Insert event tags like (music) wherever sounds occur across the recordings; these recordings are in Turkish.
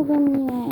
bugün ya.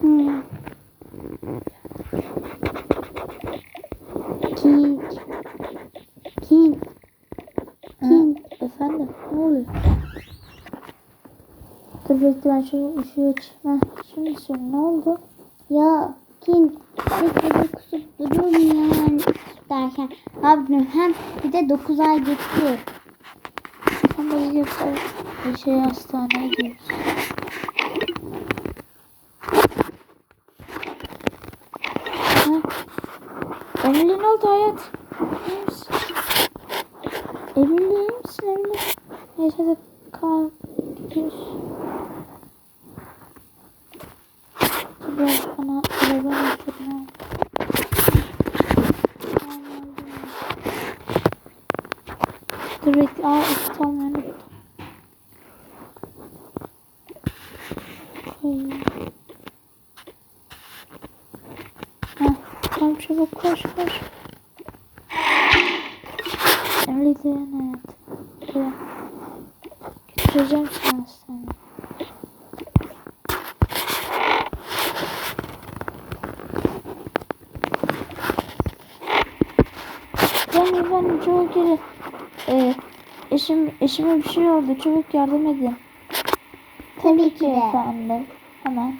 Hmm. King. King. King. Efendim ne oluyor? Dur bekle ben şu ışığı açayım. Heh, Şimdi söyle ne oldu? Ya King. Sürekli kusup duruyorum yani. Derken abim hem bir de 9 ay geçti. Da gidiyoruz. Bir şey hastaneye gidiyoruz. Emily ne oldu hayat? İyi misin? Emily iyi misin Emily? Neyse hadi kalk ben bana arabanı yapayım. Dur bekle. Aa almayı unuttum. Koyayım. Heh, tamam çabuk koş koş. Emre dayan hayatım. Dayan. Götüreceğim seni hastaneye. Ben ben çok geri. Ee, eşim, eşime bir şey oldu. Çabuk yardım edin. Tabii ki de. efendim. Hemen.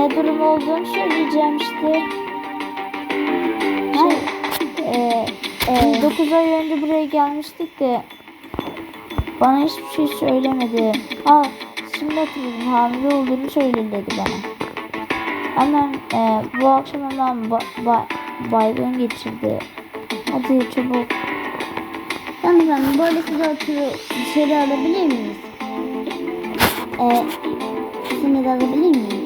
Ne durum olduğunu söyleyeceğim işte. Ee, Ee, biz 9 ay önce buraya gelmiştik de bana hiçbir şey söylemedi. Ha şimdi hatırladım hamile olduğunu söyledi bana. Hemen e, bu akşam hemen ba, ba, baygın geçirdi. Hadi çabuk. Hanımefendi böyle size oturup dışarı alabilir miyiz? Ee, sizinle de alabilir miyim?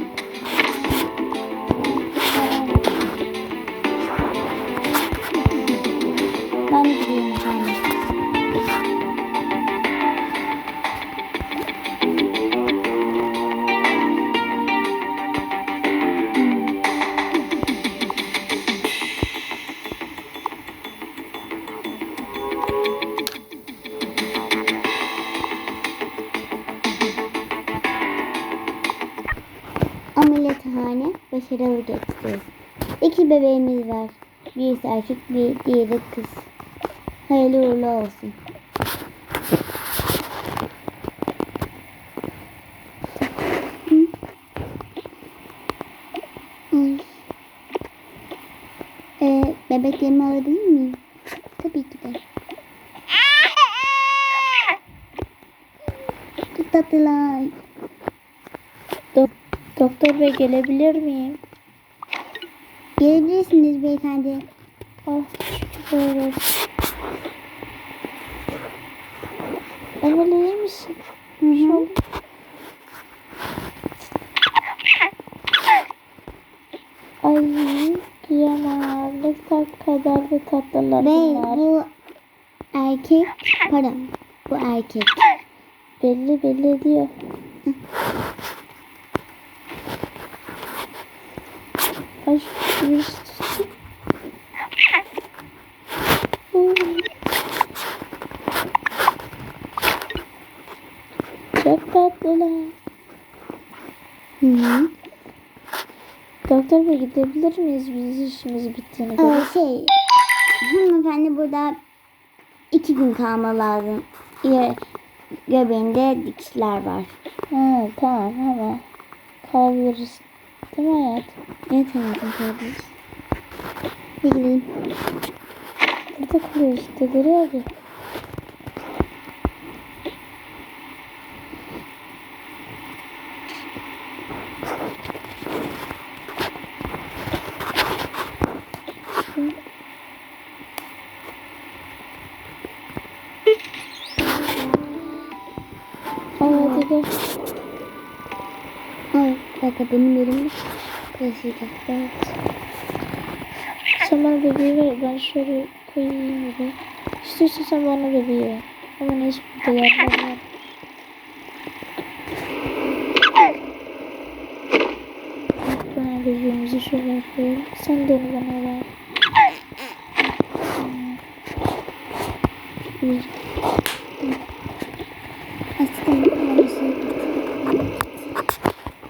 Başarılı geçti. İki bebeğimiz var. Birisi erkek, bir diğeri kız. Hayırlı uğurlu olsun. Ee, bebeklerimi alabilir miyim? Tabii ki de. (laughs) Çok tatlılar. Dok- Doktor bey gelebilir miyim? Gelebilirsiniz beyefendi. Oh olsun. Emel iyi misin? Hı hı. Ay kıyamam. Kadar da tatlılar bunlar. bu erkek, pardon bu erkek. Belli belli diyor. Tuttu. Uy. Çok tatlılar. Hı hı. Doktor bey gidebilir miyiz? Biz işimiz bittiğini Ee, göre. şey, hanımefendi burada iki gün kalma lazım. Göbeğinde dikişler var. Ha, tamam hemen. Kalabiliriz. Değil mi hayat? Evet hayatım kalabilir. Hadi gidelim. Burada kalıyoruz dedir abi. Ay dakika benim yerim. Evet. Sen bana bebeği ver. Ben şöyle koyayım bir. İstiyorsan sen bana bebeği ver. Ama neyse burada yerler var. Bana bebeğimizi şöyle yapıyorum. Sen de bana ver. Bir. Aslında bana şey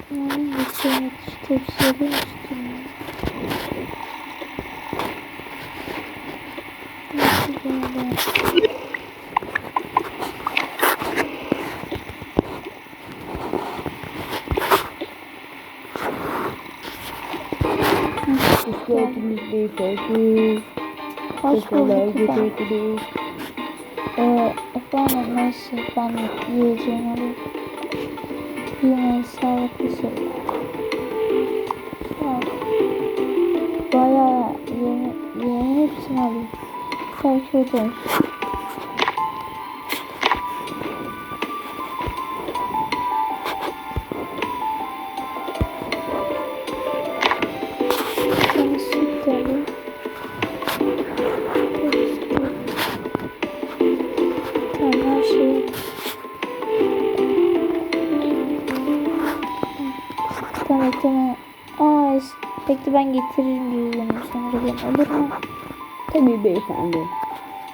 Tamam. Bir şey tepsi alayım üstüne. Nasıl böyle? Geldiniz beyefendi. Hoş bulduk getirdiniz. Ee, efendim neyse ben yiyeceğim alayım. Yemeği sağlıklı şey. Sağ ol. Bayağı. Bekle ben getiririm cüzdanımı sonra ben olur mu? Tabii beyefendi.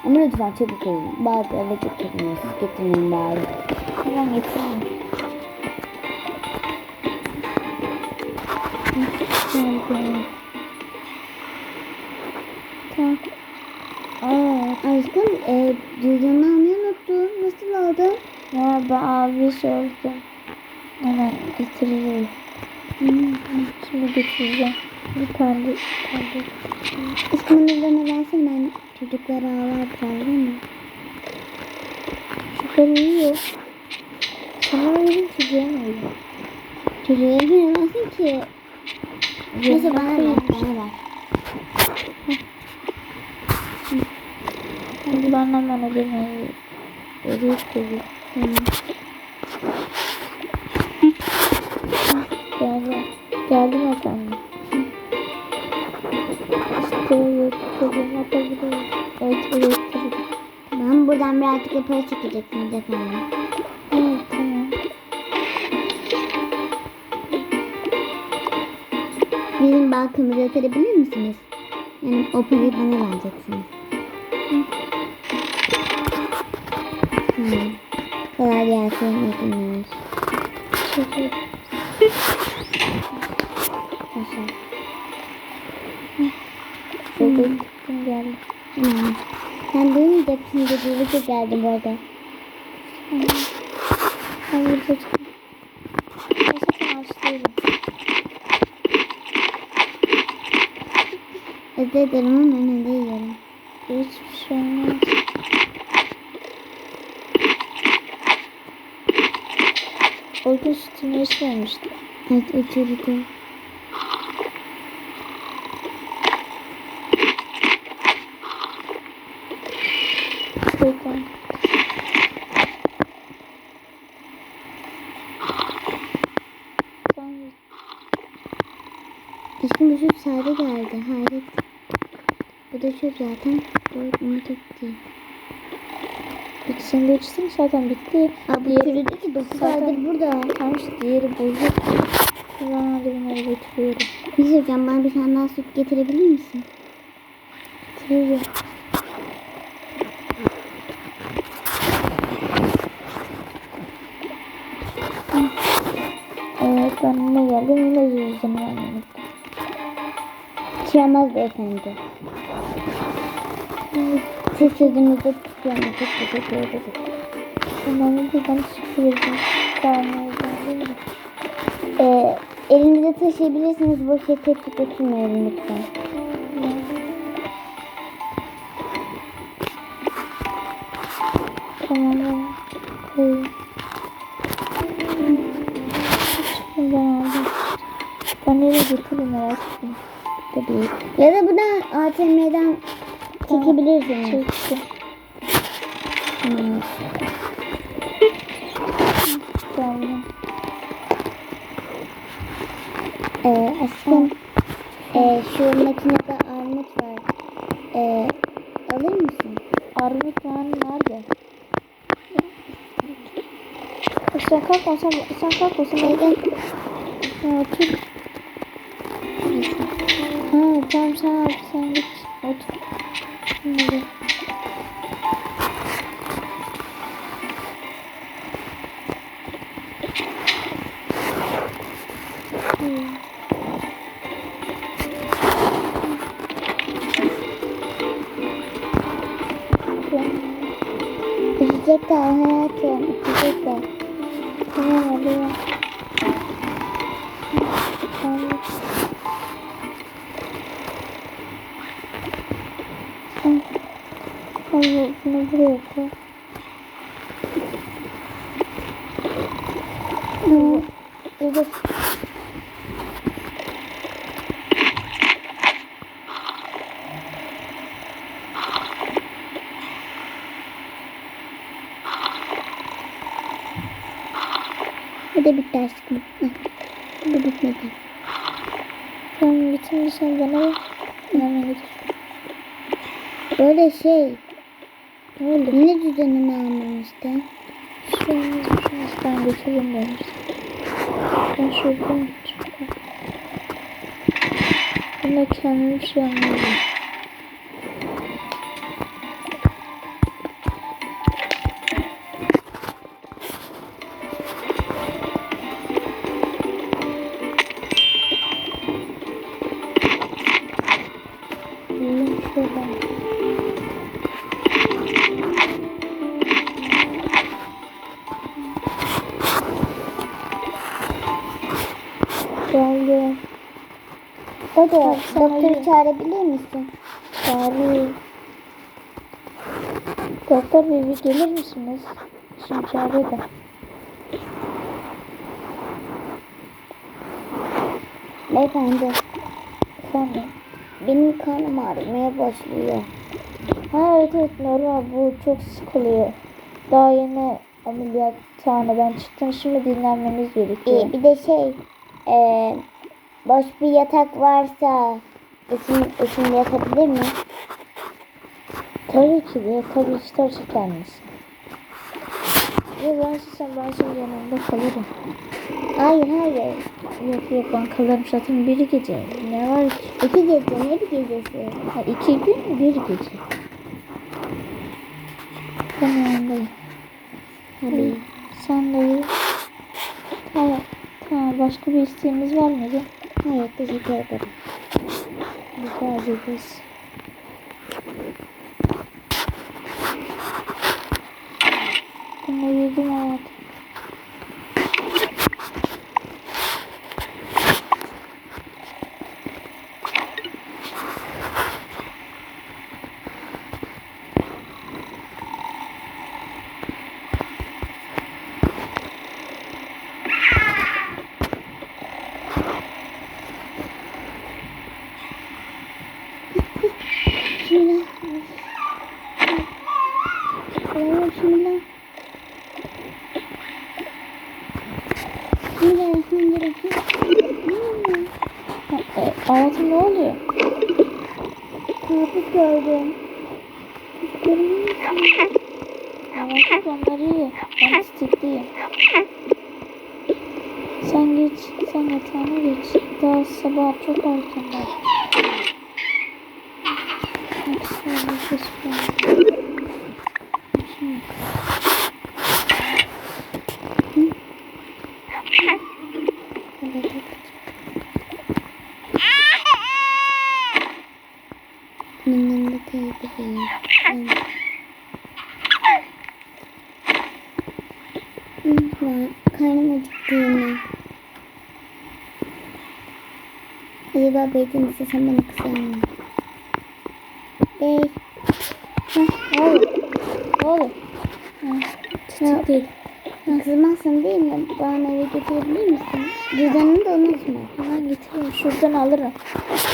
Ama lütfen çabuk olun. Bazıları getirmiyor. Siz getirmeyin bari. Hemen getiririm. Tamam. Aa, Aşkım, e, cüzdanını almayı unuttum. Nasıl aldın? ben abi sordum. Hemen getiririm. Şimdi getireceğim. Bir tane bir. Aşkım onu bana versene ben çocuklara ağlar değil mi? Şeker uyuyor. Sana verin ki canım. Çocuğa veremezsin ki. Neyse bana ver, bana ver. Ben hemen ödemeyi ödeyip geliyorum. Tamam. Para çekeceksiniz efendim. Evet tamam. Bizim bankamıza yatırabilir misiniz? Yani o parayı bana vereceksiniz. Tamam. Kolay gelsin. iyi günler. Teşekkür ederim. Başla. Şöyle gittim geldim. Duymayacaksın dediği çok geldim bu arada. Ben burada hastayım. Özür dilerim ama ben öyle yiyorum. Hiçbir şey olmaz. O gün sütünü. Evet uçurdu. ben. Sen Aşkım bu çöp sade geldi. Hayret. Bu da çöp zaten. Tek değil. bitti sen de içsin zaten bitti. Diğeri- çürüdü ki 9 Zaten- aydır burada. İşte diğeri bozuk. Ben hadi bunları götürüyorum. Bir şey. Bana bir tane daha süt getirebilir misin? Getiriyorum. Çiğemez beyefendi. Siz sözünüzde tutuyorum. Çok teşekkür ederim. Tamam buradan mi? Ee, taşıyabilirsiniz. Boş yere tepki götürmeyelim lütfen. Sen kalkma sen, sen kalkma sen Gel gel. Ha, otur. Ha tamam sen al sen git otur. Hadi. Tamam. Evet. Bu da bitti aşkım. Bu bitmedi. Tamam. Ben hemen götür. Böyle şey. Oldu? Ne düzenini almamıştı? Şu an şu an ben götürürüm demiş. Ben şuradan çıkıyorum. Ben de kendim şey anlıyorum. Doktoru çağırabilir misin? Çağırıyor. Doktor bey bir gelir misiniz? Şimdi çağırıyor da. Beyefendi Efendim. benim karnım ağrımaya başlıyor. Ha evet evet normal bu çok sık oluyor. Daha yeni ameliyathaneden çıktım şimdi dinlenmeniz gerekiyor. Ee, bir de şey e, boş bir yatak varsa eşim, eşim yatabilir mi? Tabii ki de tabii isterse kendisi. Yok ben sizsem ben senin yanında kalırım. Hayır hayır. Yok yok ben kalırım zaten bir gece. Ne var ki? İki gece ne bir gecesi? Ha, iki gün bir gece. Ben yanındayım. Tabii. Sen de iyi. Tamam. Tamam başka bir isteğimiz var mıydı? Hayır teşekkür ederim. Rica ederiz. Gördüm. Hayatım onları iyi. Ben titikliyim. Sen geç, sen yatağına geç. Daha sabah çok erken. Hepsi öyle ses var. Şimdi. Bunun yanında teyzeyim. Ben karnım acıktı yine. Acaba beyden istesem bana kızar mı? Bey. Oluyor? Ne oluyor? Çocuk değil. Kızmazsın değil mi? Bana eve götürebilir misin? Cüzdanını da unutma. Hemen getiriyorum. Şuradan alırım.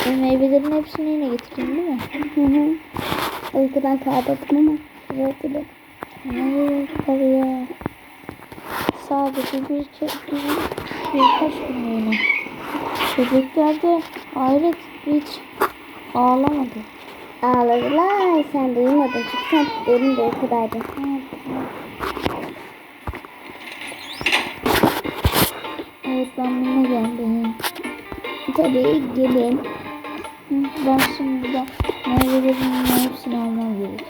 E, meyvelerin hepsini yine getireyim değil mi? Hı hı. Uykudan kaldırdım ama. Evet evet. Ne kalıyor? Sadece bir bir, birkaç günlüğüne. Bebekler de hayret hiç ağlamadı. Ağladılar. Sen duymadın. Çünkü sen benim de uykudaydı. Evet ben bununla geldim. Tabii gelin. Ben şimdi de meyvelerimin hepsini almam gerek.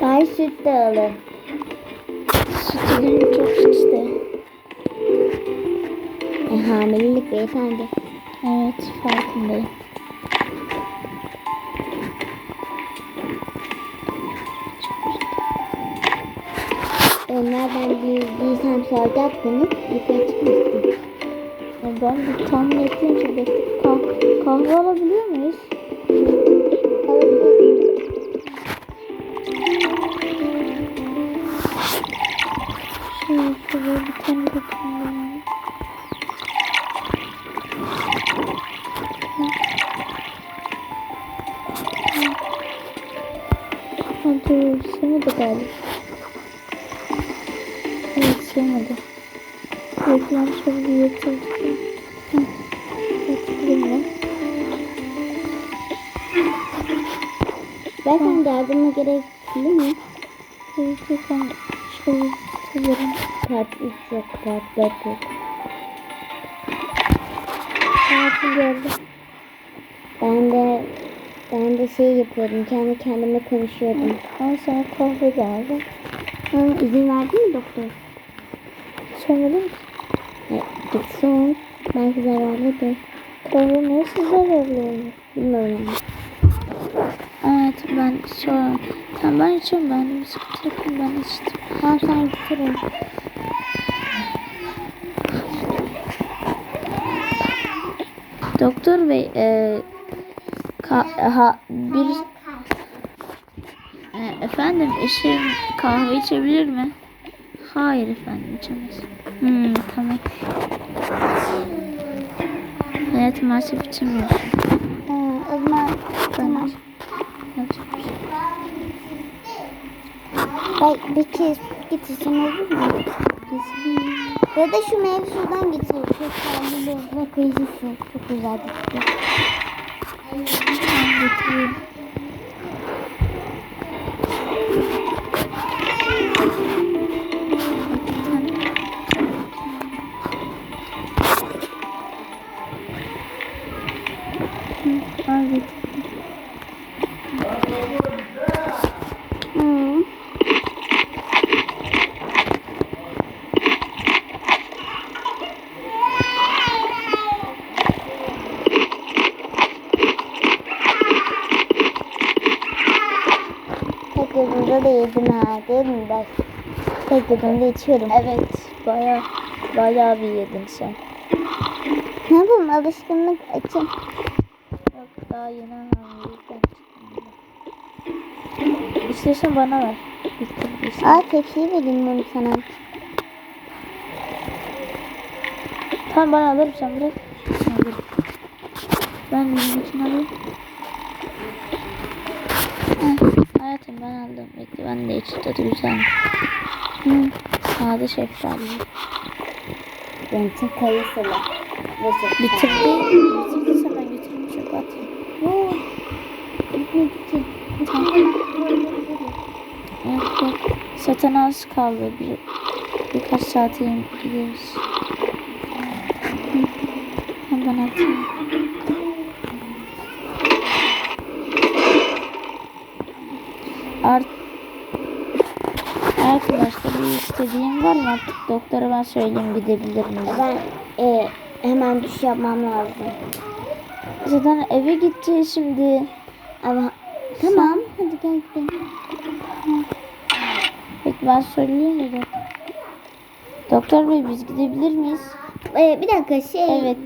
Bari süt de alın. Sütü çok şişti. Hamilelik beyefendi. Evet farkındayım. Nereden bildiysem soracaktınız. Yukarı çıkmıştım. Ben bir ettiğim şey bekle. Kah kahve alabiliyor muyuz? Galiba. Evet, sığmadı. Reklam şöyle bir ben. Beyefendi yardıma gerekli mi? Evet, ben şöyle tutuyorum. Kart 3 yok. Kart 4 yok. Hayatım geldi. Ben ben de şey yapıyordum. Kendi kendime konuşuyordum. Ben sana kahve geldi. Ha, izin verdi mi doktor? Söyledin mi? E, git son. Belki zararlıdır. Kahve neyse zararlı. Bilmiyorum. Evet ben sonra tamam ben içiyorum ben bir sıkıntı yok ben içtim. Ha sen getirin. Doktor bey e, ka, ha, bir e, efendim eşim kahve içebilir mi? Hayır efendim içemez. Hmm, tamam. Hayatım maalesef içemiyorsun. O zaman tamam. Yapacak bir şey. Kez getirsen olur mu? Ya da şu meyve sudan getir. Çok sağlıklı ve. Çok güzel bir şey. Ben (laughs) Yudumda içiyorum. Evet, baya baya bir yedin sen. Ne yapayım alışkınlık açım. Yok daha yeni hamilelikten çıktım. ben. İstiyorsan bana ver. Bitirdiysen. Aa tepsiyi vereyim bunu sana. Tamam bana alırım sen bırak. Alırım. Ben benim için alayım. Heh, hayatım ben aldım. Bekle ben de içi tadı güzel. Hı. Sade şeftali. İçin kayısılı. Bitirdi. Bitirdiyse ben götüreyim çöpe atayım. Oo. Bitmedi ki. Evet. Zaten az kaldı. Bir, birkaç saate gideriz. Hı. Hemen atayım. Art Arkadaşlar bir istediğim var mı artık doktora ben söyleyeyim gidebilir miyim? Ben e, hemen şey yapmam lazım. Zaten eve gideceğiz şimdi. Ama Tamam. Hadi gel gidelim. Peki ben söyleyeyim dedim. Doktor bey biz gidebilir miyiz? e, bir dakika şey Evet.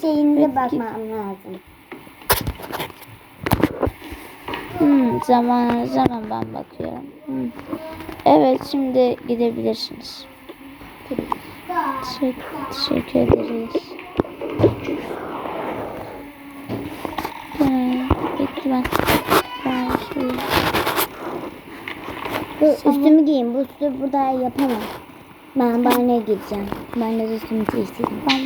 şeyinize Evet, bakmam lazım. Hmm, zaman zaman ben bakıyorum. Hmm. Evet şimdi gidebilirsiniz. Teşekkür, teşekkür ederiz. Hmm, Bekle ben. Ben şey... Bu Tamam. üstümü giyin. Bu üstü burada yapamam. Ben banyoya gideceğim. Ben de üstümü değiştireyim. Ben.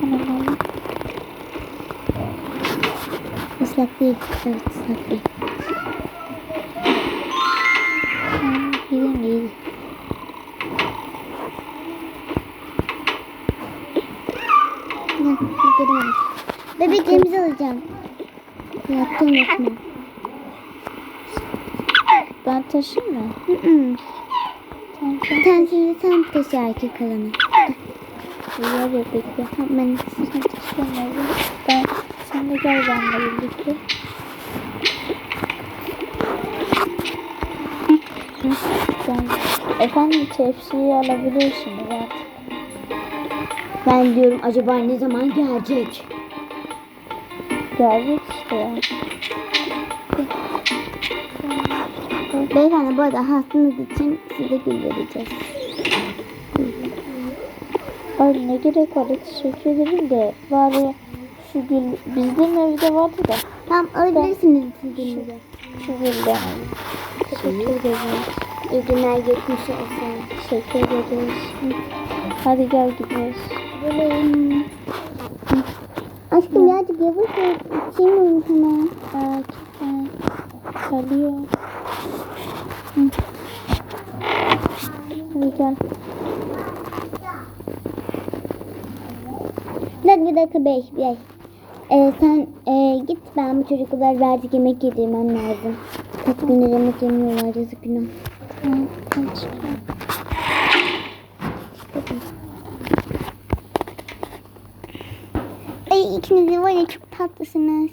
Hemen alayım. Islak değil. Evet ıslak değil. Hmm, Gidin gidin. Heh, gidelim. Bebeklerimizi alacağım. Unutma. Ben taşıyayım mı? Bir tanesini sen taşı erkek kalanı. Güzel ya bekle. Ben Sen taşıyamıyorum. Ben, sen de gel benimle birlikte. Ben, efendim tepsiyi alabilirsiniz artık. Ben diyorum acaba ne zaman gelecek? Geldik işte ya. Beyefendi bu arada hastanız için size gül vereceğiz. Ay ne gerek var teşekkür ederim de bari şu gül bizden evde vardı da Tamam alabilirsiniz istediğinizi. şu gülden. Teşekkür ederiz. İyi günler geçmiş olsun. Teşekkür ederiz. Hadi gel gidiyoruz. Gelin. Aşkım birazcık yavaş ol. İçeyim onu hemen. Sakin. Kalıyor. Gel. Bir dakika bir dakika bey. bey. Ee, sen ee, git ben bu çocuklar birazcık yemek yedirmem lazım. Kaç gündür yemek yemiyorlar yazık günah. Tamam. Ay ikiniz de var ya çok tatlısınız.